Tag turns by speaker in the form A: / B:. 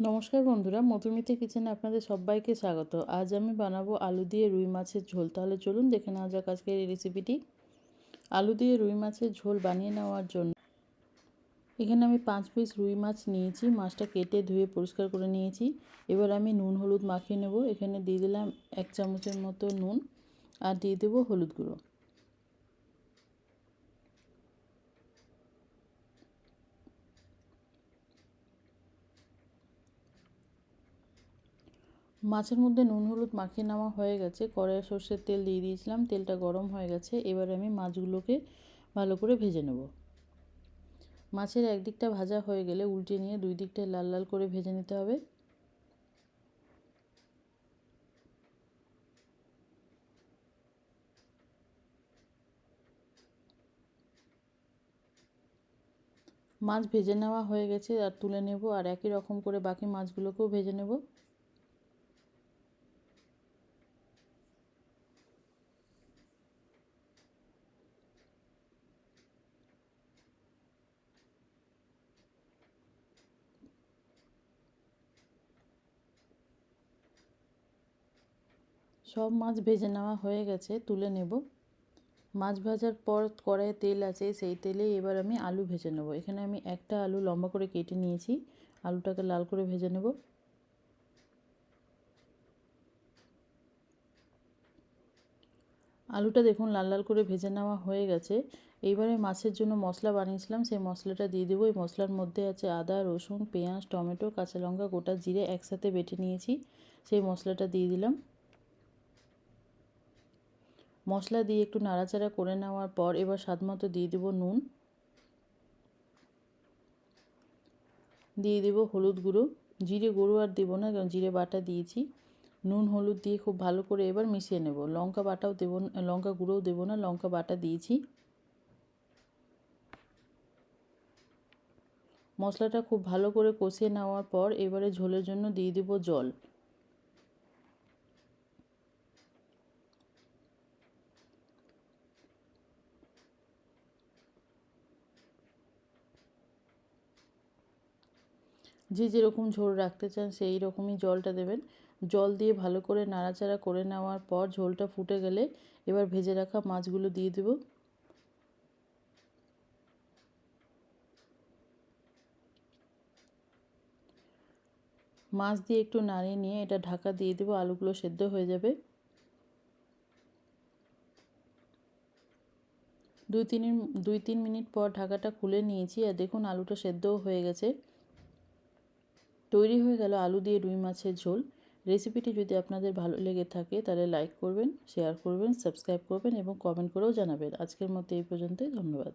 A: নমস্কার বন্ধুরা, মধুমিতা কিচেনে আপনাদের সবাইকে স্বাগত। আজ আমি বানাবো আলু দিয়ে রুই মাছের ঝোল। তাহলে চলুন দেখে নেওয়া যাক আজকের এই রেসিপিটি। আলু দিয়ে রুই মাছের ঝোল বানিয়ে নেওয়ার জন্য এখানে আমি পাঁচ পিস রুই মাছ নিয়েছি। মাছটা কেটে ধুয়ে পরিষ্কার করে নিয়েছি। এবার আমি নুন, হলুদ মাখিয়ে নেব। এখানে দিয়ে দিলাম এক চামচের মতো নুন আর দিয়ে দেবো হলুদ গুঁড়ো। মাছের মধ্যে নুন, হলুদ মাখিয়ে নেওয়া হয়ে গেছে। কড়াইয়ে সর্ষের তেল দিয়ে দিয়েছিলাম। তেলটা গরম হয়ে গেছে। এবার আমি মাছগুলোকে ভালো করে ভেজে নেব। মাছের একদিকটা ভাজা হয়ে গেলে উল্টে নিয়ে দুই দিকটায় লাল লাল করে ভেজে নিতে হবে। মাছ ভেজে নেওয়া হয়ে গেছে, আর তুলে নেব। আর একই রকম করে বাকি মাছগুলোকেও ভেজে নেব। সব মাছ ভেজে নেওয়া হয়ে গেছে, তুলে নেব। মাছ ভাজার পর কড়াইয়ে তেল আছে, সেই তেলে এবার আমি আলু ভেজে নেব। এখানে আমি একটা আলু লম্বা করে কেটে নিয়েছি, আলুটাকে লাল করে ভেজে নেব। আলুটা দেখুন লাল লাল করে ভেজে নেওয়া হয়ে গেছে। এইবারে মাছের জন্য মশলা বানিয়েছিলাম, সেই মশলাটা দিয়ে দেবো। এই মশলার মধ্যে আছে আদা, রসুন, পেঁয়াজ, টমেটো, কাঁচা লঙ্কা, গোটা জিরে একসাথে বেটে নিয়েছি। সেই মশলাটা দিয়ে দিলাম। মশলা দিয়ে একটু নাড়াচাড়া করে নেওয়ার পর এবার স্বাদ মতো দিয়ে দেবো নুন। দিয়ে দেবো হলুদ গুঁড়ো। জিরে গুঁড়ো আর দেবো না, কারণ জিরে বাটা দিয়েছি। নুন, হলুদ দিয়ে খুব ভালো করে এবার মিশিয়ে নেব। লঙ্কা বাটাও দেবো, লঙ্কা গুঁড়োও দেবো না, লঙ্কা বাটা দিয়েছি। মশলাটা খুব ভালো করে কষিয়ে নেওয়ার পর এবারে ঝোলের জন্য দিয়ে দেবো জল। যে যেরকম ঝোল রাখতে চান সেই রকমই জলটা দেবেন। জল দিয়ে ভালো করে নাড়াচাড়া করে নেওয়ার পর ঝোলটা ফুটে গেলে এবার ভেজে রাখা মাছগুলো দিয়ে দেব। মাছ দিয়ে একটু নাড়িয়ে নিয়ে এটা ঢাকা দিয়ে দেবো, আলুগুলো সেদ্ধ হয়ে যাবে। দুই তিন দুই তিন মিনিট পর ঢাকাটা খুলে নিয়েছি। আর দেখুন আলুটা সেদ্ধও হয়ে গেছে। তৈরি হয়ে গেল আলু দিয়ে রুই মাছের ঝোল। রেসিপিটি যদি আপনাদের ভালো লেগে থাকে, তাহলে লাইক করবেন, শেয়ার করবেন, সাবস্ক্রাইব করবেন এবং কমেন্ট করেও জানাবেন। আজকের মতো এই পর্যন্তই, ধন্যবাদ।